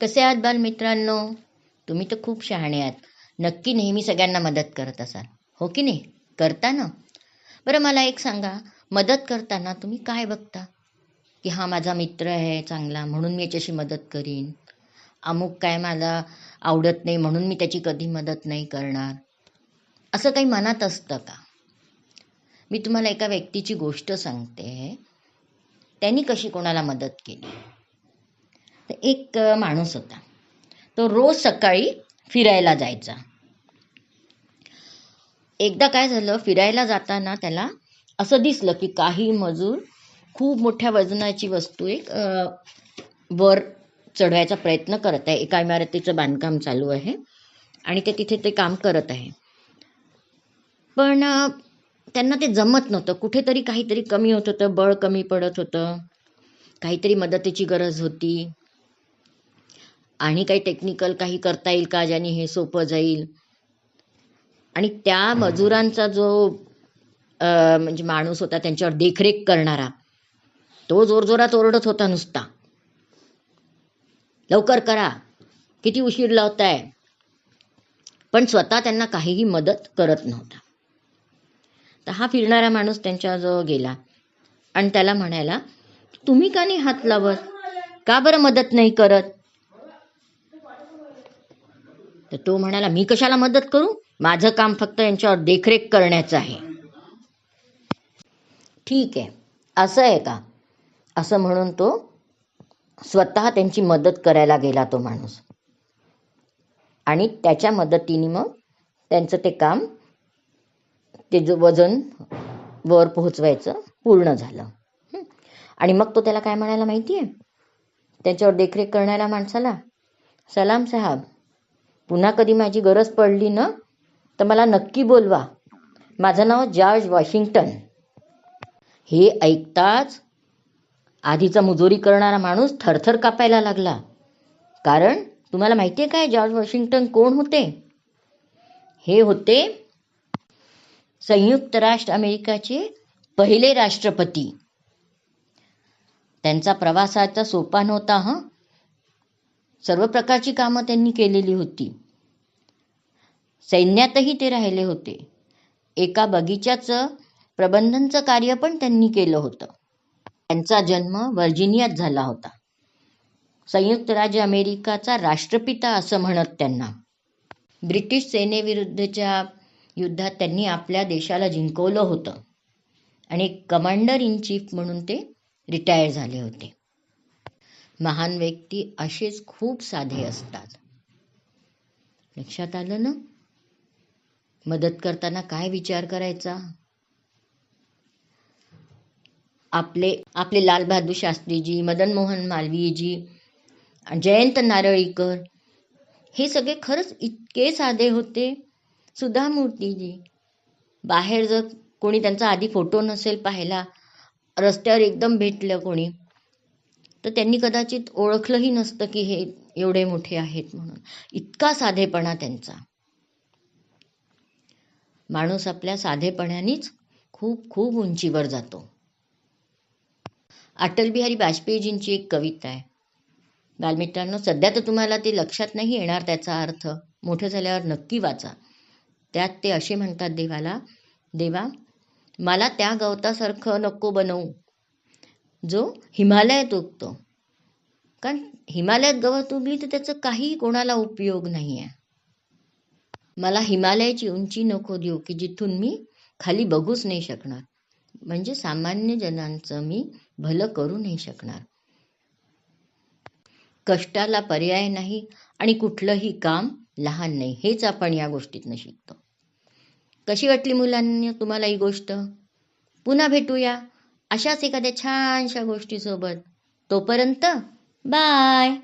कसे आहात बालमित्रांनो तुम्ही तर खूप शहाणे आहात. नक्की नेहमी सगळ्यांना मदत करत असाल. हो की नाही? करता ना? बरं मला एक सांगा. मदत करताना तुम्ही काय बघता? की हा माझा मित्र आहे चांगला म्हणून मी याच्याशी मदत करीन. अमुक काय मला आवडत नाही म्हणून मी त्याची कधी मदत नाही करणार. असं काही मनात असतं का? मी तुम्हाला एका व्यक्तीची गोष्ट सांगते. त्यांनी कशी कोणाला मदत केली? तर एक माणूस होता. तो रोज सकाळी फिरायला जायचा. एकदा काय झालं फिरायला जाताना त्याला असं दिसलं की काही मजूर खूप मोठ्या वजनाची वस्तू एक वर चढवायचा प्रयत्न करत आहे. एका इमारतीचं बांधकाम चालू आहे आणि ते तिथे ते काम करत आहे. पण त्यांना ते जमत नव्हतं. कुठेतरी काहीतरी कमी होत होतं बळ कमी पडत होतं. काहीतरी मदतीची गरज होती. आणि काही टेक्निकल काही करता येईल का ज्याने हे सोपं जाईल? आणि त्या मजुरांचा जो म्हणजे माणूस होता त्यांच्यावर देखरेख करणारा तो जोरजोरात ओरडत होता नुसता. लवकर करा. किती उशीर लावताय? पण स्वतः त्यांना काहीही मदत करत नव्हता. तर हा फिरणारा माणूस त्यांच्याजवळ गेला. आणि त्याला म्हणायला तुम्ही का नाही हात लावत? का बरं मदत नाही करत? तर तो म्हणाला मी कशाला मदत करू? माझं काम फक्त यांच्यावर देखरेख करण्याचं आहे. ठीक आहे. असं आहे का? असं म्हणून तो स्वतः त्यांची मदत करायला गेला तो माणूस. आणि त्याच्या मदतीने मग त्यांचं ते काम ते जो वजन वर पोहोचवायचं पूर्ण झालं. आणि मग तो त्याला काय म्हणायला माहिती आहे त्याच्यावर देखरेख करणाऱ्या माणसाला सलाम साहेब पुन्हा कधी माझी गरज पडली ना तर मला नक्की बोलवा. माझं नाव जॉर्ज वॉशिंग्टन. हे ऐकताच आधीचा मुजोरी करणारा माणूस थरथर कापायला लागला. कारण तुम्हाला माहिती आहे काय जॉर्ज वॉशिंग्टन कोण होते? हे होते संयुक्त राष्ट्र अमेरिकाचे पहिले राष्ट्रपती. त्यांचा प्रवासाचा सोपान होता हं? सर्व प्रकारची कामं त्यांनी केलेली होती. सैन्यातही ते राहिले होते. एका बगीच्याचं प्रबंधनचं कार्य पण त्यांनी केलं होतं. त्यांचा जन्म व्हर्जिनियात झाला होता. संयुक्त राज्य अमेरिकाचा राष्ट्रपिता असं म्हणत त्यांना. ब्रिटिश सेनेविरुद्धच्या युद्धात त्यांनी आपल्या देशाला जिंकवलं होतं. आणि कमांडर इन चीफ म्हणून ते रिटायर झाले होते. महान व्यक्ती असेच खूप साधे असतात. लक्षात आलं ना? मदत करताना काय विचार करायचा? आपले आपले लालबहादूर शास्त्रीजी मदन मोहन मालवीयजी जयंत नारळीकर हे सगळे खरंच इतके साधे होते. सुधा मूर्तीजी बाहेर जर कोणी त्यांचा आधी फोटो नसेल पाहिला रस्त्यावर एकदम भेटलं कोणी तर त्यांनी कदाचित ओळखलंही नसतं की हे एवढे मोठे आहेत म्हणून. इतका साधेपणा त्यांचा. माणूस आपल्या साधेपणानेच खूप खूप उंचीवर जातो. अटल बिहारी वाजपेयीजींची एक कविता आहे. बालमित्रांनो सध्या तर तुम्हाला ते लक्षात नाही येणार त्याचा अर्थ. मोठं झाल्यावर नक्की वाचा. त्यात ते असे म्हणतात देवाला देवा मला त्या गवतासारखं नको बनवू. जो हिमालयात उगतो. कारण हिमालयात गवत उगली तर त्याचं काही कोणाला उपयोग नाही आहे मला हिमालयाची उंची नको देऊ की जिथून मी खाली बघूच नाही शकणार. म्हणजे सामान्य जनांचं मी भलं करू नाही शकणार. कष्टाला पर्याय नाही आणि कुठलंही काम लहान नाही. हेच आपण या गोष्टीतनं शिकतो. कशी वाटली मुलांनी तुम्हाला ही गोष्ट? पुन्हा भेटूया. अशाच एखाद्या छानशा गोष्टीसोबत तोपर्यंत बाय.